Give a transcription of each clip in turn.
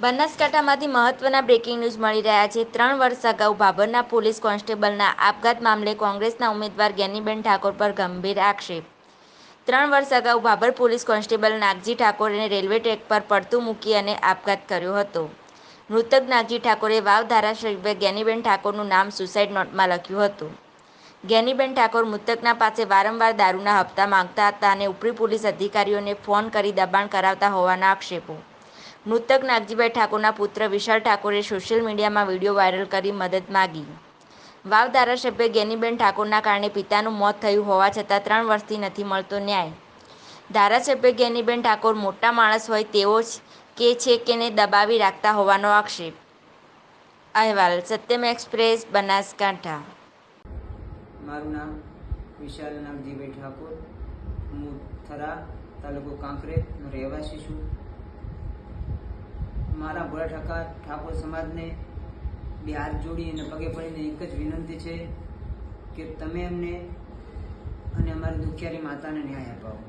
બનાસકાંઠામાંથી મહત્વના breaking news મળી રહ્યા છે. ત્રણ વર્ષ અગાઉ ભાભરના પોલીસ કોન્સ્ટેબલના આપઘાત મામલે કોંગ્રેસના ઉમેદવાર જ્ઞાનીબેન ઠાકોર પર ગંભીર આક્ષેપ. ત્રણ વર્ષ અગાઉ ભાભર પોલીસ કોન્સ્ટેબલ નાગજી ઠાકોરે રેલવે ટ્રેક પર પડતું મૂકી અને આપઘાત કર્યો હતો. મૃતક નાગજી ઠાકોરે વાવ ધારાસભ્ય જ્ઞાનીબેન ઠાકોરનું નામ સુસાઇડ નોટમાં લખ્યું હતું. જ્ઞાનીબેન ઠાકોર મૃતકના પાસે વારંવાર દારૂના હપ્તા માંગતા હતા અને ઉપરી પોલીસ અધિકારીઓને ફોન કરી દબાણ કરાવતા હોવાના આક્ષેપો. મૃતક નાગજીભાઈ ઠાકોરના પુત્ર વિશાલ ઠાકોરે સોશિયલ મીડિયામાં વીડિયો વાયરલ કરી મદદ માગી. વાવ ધારાસભ્ય જ્ઞાનીબેન ઠાકોરના કારણે પિતાનું મોત થયું હોવા છતાં ત્રણ વર્ષથી નથી મળતો ન્યાય. ધારાસભ્ય જ્ઞાનીબેન ઠાકોર મોટા માણસ હોય તેવો જ કે છે કે ને દબાવી રાખતા હોવાનો આક્ષેપ. અહેવાલ, સત્યમ એક્સપ્રેસ, બનાસકાંઠા. મારું નામ વિશાલ નામજીભાઈ ઠાકોર. હું થરા તાલુકો કાંકરેજનો રહેવાસી છું. મારા ભોળા ઠાકા ઠાકોર સમાજને બે હાથ જોડી અને પગે પડીને એક જ વિનંતી છે કે તમે એમને અને અમારી દુખિયારી માતાને ન્યાય અપાવો.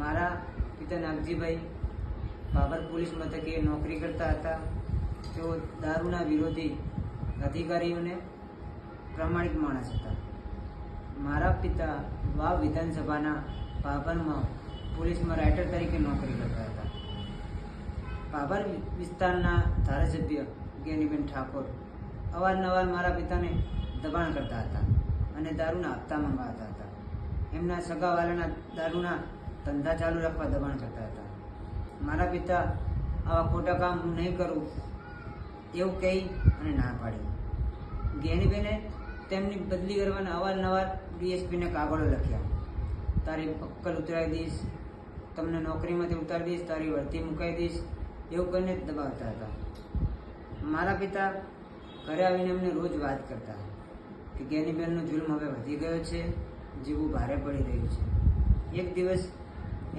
મારા પિતા નાગજીભાઈ બાબર પોલીસ મથકે નોકરી કરતા હતા. તેઓ દારૂના વિરોધી અધિકારીઓને પ્રામાણિક માણસ હતા. મારા પિતા વાવ વિધાનસભાના બાબરમાં પોલીસમાં રાઇટર તરીકે નોકરી કરતા હતા. ભાભર વિસ્તારના ધારાસભ્ય જ્ઞાનીબેન ઠાકોર. અવારનવાર મારા પિતાને દબાણ કરતા હતા અને દારૂના હપ્તા મંગાવતા હતા. એમના સગાવાલાના દારૂના ધંધા ચાલુ રાખવા દબાણ કરતા હતા. મારા પિતા આવા ખોટા કામ હું નહીં કરું એવું કહી અને ના પાડી. જ્ઞાનીબેને તેમની બદલી કરવાના અવારનવાર ડીએસપીને કાગળો લખ્યા. તારી પક્કલ ઉતરાવી દઈશ. તમને નોકરીમાંથી ઉતારી દઈશ. તારી વળતી મુકાઈ દઈશ. એવું કહીને જ દબાવતા હતા. મારા પિતા ઘરે આવીને એમને રોજ વાત કરતા કે ગેનીબેનનો જુલ્મ હવે વધી ગયો છે, જીવું ભારે પડી રહ્યું છે. એક દિવસ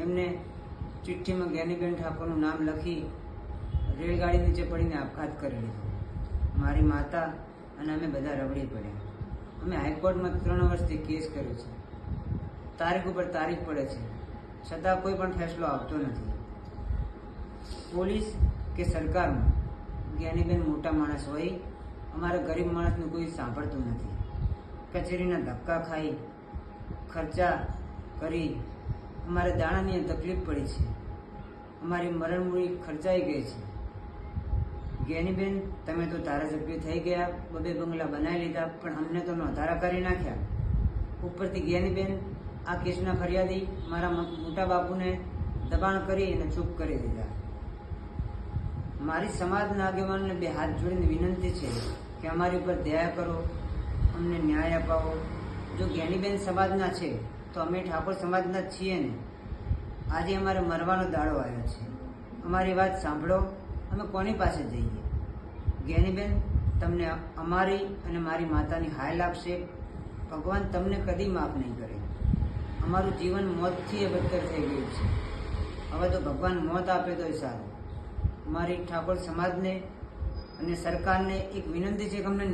એમને ચિઠ્ઠીમાં ગેનીબેન ઠાકોરનું નામ લખી રેલગાડી નીચે પડીને આપઘાત કરી લીધો. મારી માતા અને અમે બધા રબડી પડ્યા. અમે હાઈકોર્ટમાં ત્રણ વર્ષથી કેસ કર્યો છે. તારીખ ઉપર તારીખ પડે છે. છતાં કોઈ પણ ફેસલો આવતો નથી. પોલીસ કે સરકારમાં જ્ઞાનીબેન મોટા માણસ હોય, અમારા ગરીબ માણસનું કોઈ સાંભળતું નથી. કચેરીના ધક્કા ખાઈ, ખર્ચા કરી અમારે દાણાની તકલીફ પડી છે. અમારી મરણમૂળી ખર્ચાઈ ગઈ છે. જ્ઞાનીબેન, તમે તો ધારાસભ્ય થઈ ગયા, બબે બંગલા બનાવી લીધા, પણ અમને તો નોંધારા કરી નાખ્યા. ઉપરથી જ્ઞાનીબેન આ કેસના ફરિયાદી મારા મોટા બાપુને દબાણ કરી અને ચૂપ કરી દીધા. મારી સમાજના આગેવાનને બે હાથ જોડીને વિનંતી છે કે અમારી ઉપર દયા કરો, અમને ન્યાય અપાવો. જો જ્ઞાનીબેન સમાજના છે, તો અમે ઠાકોર સમાજના છીએ ને. આજે અમારે મરવાનો દાડો આવ્યો છે. અમારી વાત સાંભળો, અમે કોની પાસે જઈએ? જ્ઞાનીબેન, તમને અમારી અને મારી માતાની હાય લાગશે ભગવાન તમને કદી માફ નહીં કરે. અમારું જીવન મોતથી એ બદતર થઈ ગયું છે. હવે તો ભગવાન મોત આપે તો સારું. મારી ઠાકોર સમાજને અને સરકારને એક વિનંતી છે કે અમને